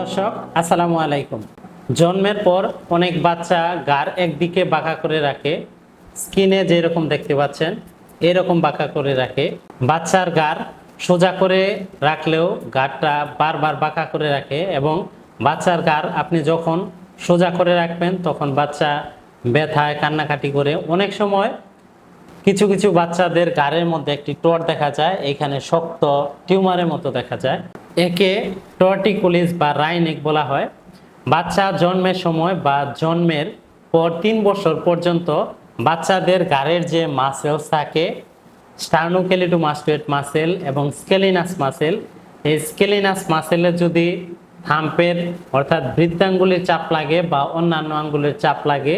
দর্শক, আসসালামু আলাইকুম। জন্মের পর অনেক বাচ্চা গার একদিকে বাঁকা করে রাখে, স্কিনে যেরকম দেখতে পাচ্ছেন, এরকম বাঁকা করে রাখে। বাচ্চার গার সোজা করে রাখলেও গারটা বারবার বাঁকা করে রাখে এবং বাচ্চার গার আপনি যখন সোজা করে রাখবেন, তখন বাচ্চা ব্যথায় কান্নাকাটি করে। অনেক সময় কিছু কিছু বাচ্চাদের গাড়ের মধ্যে একটি টর দেখা যায়, এখানে শক্ত টিউমারের মতো দেখা যায়। একে টর্টিকুলিস বা রাইনিক বলা হয়। বাচ্চা জন্মের সময় বা জন্মের পর তিন বছর পর্যন্ত বাচ্চাদের গাড়ের যে মাসেলস থাকে স্টার্নোকেলিটু মাস্টুয়েট মাসেল এবং স্কেলিনাস মাসেল। এই স্কেলিনাস মাসেলের যদি হাম্পের অর্থাৎ বৃদ্ধাঙ্গুলির চাপ লাগে বা অন্যান্য আঙ্গুলের চাপ লাগে,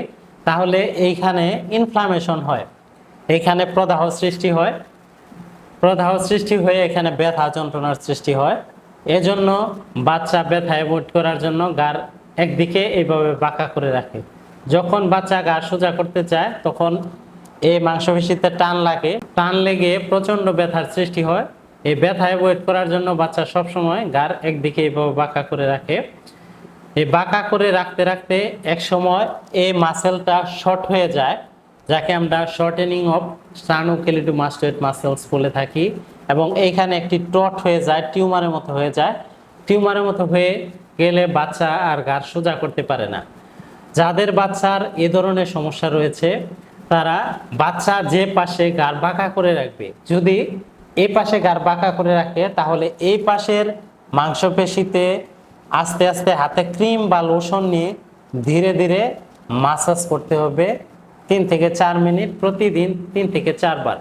তাহলে এইখানে ইনফ্লামেশন হয়। এখানে প্রদাহ সৃষ্টি হয়। প্রদাহ সৃষ্টি হয়ে এখানে ব্যথা যন্ত্রণার সৃষ্টি হয়। এজন্য বাচ্চা ব্যথা অ্যাভয়েড করার জন্য গার একদিকে এইভাবে বাঁকা করে রাখে। যখন বাচ্চা গা সোজা করতে চায়, তখন এই মাংসপেশিতে টান লাগে, টান লেগে প্রচণ্ড ব্যথার সৃষ্টি হয়। এই ব্যথা অ্যাভয়েড করার জন্য বাচ্চা সবসময় গার একদিকে এইভাবে বাঁকা করে রাখে। এই বাঁকা করে রাখতে রাখতে এক সময় এই মাসেলটা শর্ট হয়ে যায়, যাকে আমরা shortening of sternocleidomastoid muscles বলে থাকি। এবং এইখানে একটি টট হয়ে যায় টিউমারের মতো হয়ে যায়। টিউমারের মতো হয়ে গেলে বাচ্চা আর গার সোজা করতে পারে না। যাদের বাচ্চার এ ধরনের সমস্যা রয়েছে তারা বাচ্চা যে পাশে গার বাঁকা করে রাখবে। যদি এই পাশে গার বাঁকা করে রাখে, তাহলে এই পাশের মাংসপেশিতে আস্তে আস্তে হাতে ক্রিম বা লোশন নিয়ে ধীরে ধীরে মাসাজ করতে হবে তিন থেকে চার মিনিট, প্রতিদিন তিন থেকে চারবার।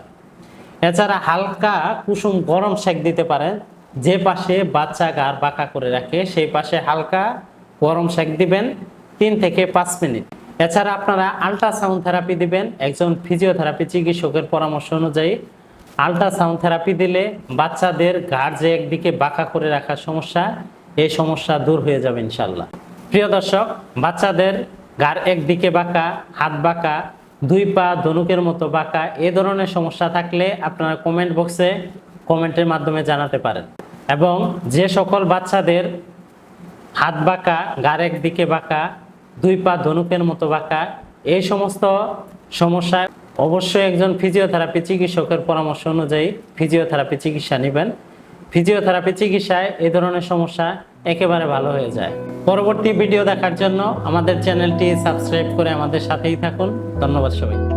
এছাড়া হালকা কুসুম গরম সেক দিতে পারেন। যে পাশে বাচ্চা গার বাঁকা করে রাখে, সেই পাশে হালকা গরম সেক দিবেন তিন থেকে পাঁচ মিনিট। এছাড়া আপনারা আল্ট্রাসাউন্ড থেরাপি দিবেন। একজন ফিজিওথেরাপি চিকিৎসকের পরামর্শ অনুযায়ী আল্ট্রাসাউন্ড থেরাপি দিলে বাচ্চাদের গার যে একদিকে বাঁকা করে রাখার সমস্যা, এই সমস্যা দূর হয়ে যাবে ইনশাল্লাহ প্রিয় দর্শক, বাচ্চাদের গার একদিকে বাঁকা, হাত বাঁকা, দুই পা ধনুকের মতো বাঁকা, এ ধরনের সমস্যা থাকলে আপনারা কমেন্ট বক্সে কমেন্টের মাধ্যমে জানাতে পারেন। এবং যে সকল বাচ্চাদের হাত বাঁকা গার একদিকে বাঁকা দুই পা ধনুকের মতো বাঁকা। এই সমস্ত সমস্যায় অবশ্যই একজন ফিজিওথেরাপি চিকিৎসকের পরামর্শ অনুযায়ী ফিজিওথেরাপি চিকিৎসা নেবেন। ফিজিওথেরাপি চিকিৎসায় এই ধরনের সমস্যা একেবারে ভালো হয়ে যায়। পরবর্তী ভিডিও দেখার জন্য আমাদের চ্যানেলটি সাবস্ক্রাইব করে আমাদের সাথেই থাকুন। ধন্যবাদ সবাই